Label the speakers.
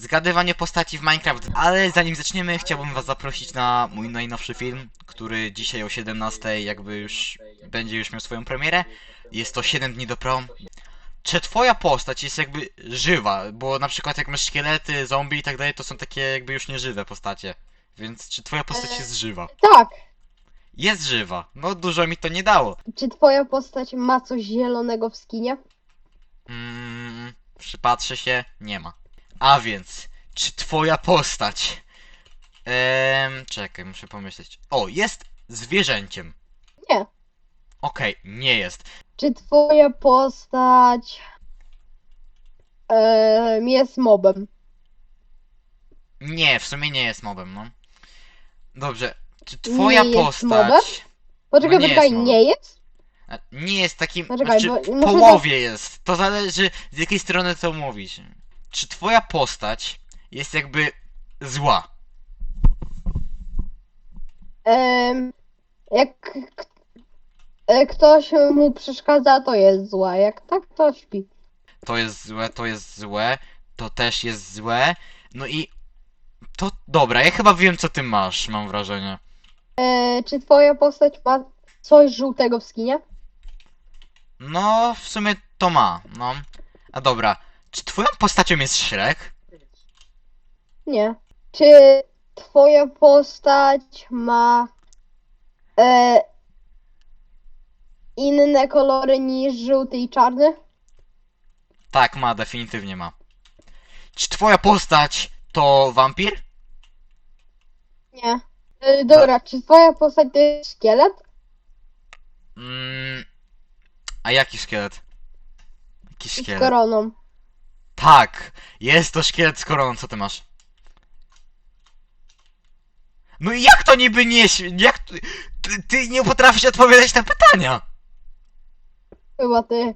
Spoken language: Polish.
Speaker 1: zgadywanie postaci w Minecraft. Ale zanim zaczniemy, chciałbym was zaprosić na mój najnowszy film, który dzisiaj o 17 jakby już będzie już miał swoją premierę. Jest to 7 dni do prom. Czy twoja postać jest jakby żywa? Bo na przykład jak masz szkielety, zombie i tak dalej, to są takie jakby już nieżywe postacie. Więc czy twoja postać
Speaker 2: Eee.
Speaker 1: jest żywa?
Speaker 2: Tak.
Speaker 1: Jest żywa. No dużo mi to nie dało.
Speaker 2: Czy twoja postać ma coś zielonego w skinie?
Speaker 1: Mm, przypatrzę się, nie ma. A więc, czy twoja postać... Ehm, czekaj, muszę pomyśleć. O, jest zwierzęciem.
Speaker 2: Nie.
Speaker 1: Okej, nie jest.
Speaker 2: Czy twoja postać em, jest mobem?
Speaker 1: Nie, w sumie nie jest mobem, no. Dobrze, czy twoja
Speaker 2: jest
Speaker 1: postać...
Speaker 2: mobem? Poczekaj,
Speaker 1: No nie
Speaker 2: poczekaj,
Speaker 1: jest mobem.
Speaker 2: nie jest?
Speaker 1: A, Nie jest takim.
Speaker 2: Poczekaj,
Speaker 1: znaczy,
Speaker 2: bo muszę
Speaker 1: połowie jest. To zależy z jakiej strony to mówisz. Czy twoja postać jest jakby zła?
Speaker 2: Em, jak k- e, ktoś mu przeszkadza, to jest zła. Jak tak, to śpi.
Speaker 1: To jest złe, to jest złe, to też jest złe. No i. To dobra, ja chyba wiem co ty masz, mam wrażenie.
Speaker 2: E, czy twoja postać ma coś żółtego w skinie?
Speaker 1: No, w sumie to ma, no. A dobra, czy twoją postacią jest Shrek?
Speaker 2: Nie. Czy twoja postać ma e, inne kolory niż żółty i czarny?
Speaker 1: Tak, ma, definitywnie ma. Czy twoja postać to wampir?
Speaker 2: Nie. E, dobra, czy twoja postać to jest szkielet?
Speaker 1: Mm, a jaki szkielet? Jaki
Speaker 2: Z
Speaker 1: szkielet?
Speaker 2: koroną.
Speaker 1: Tak, jest to szkielet z koroną, co ty masz? No i jak to niby nie... Jak... Ty, ty nie potrafisz odpowiadać na pytania!
Speaker 2: Chyba ty.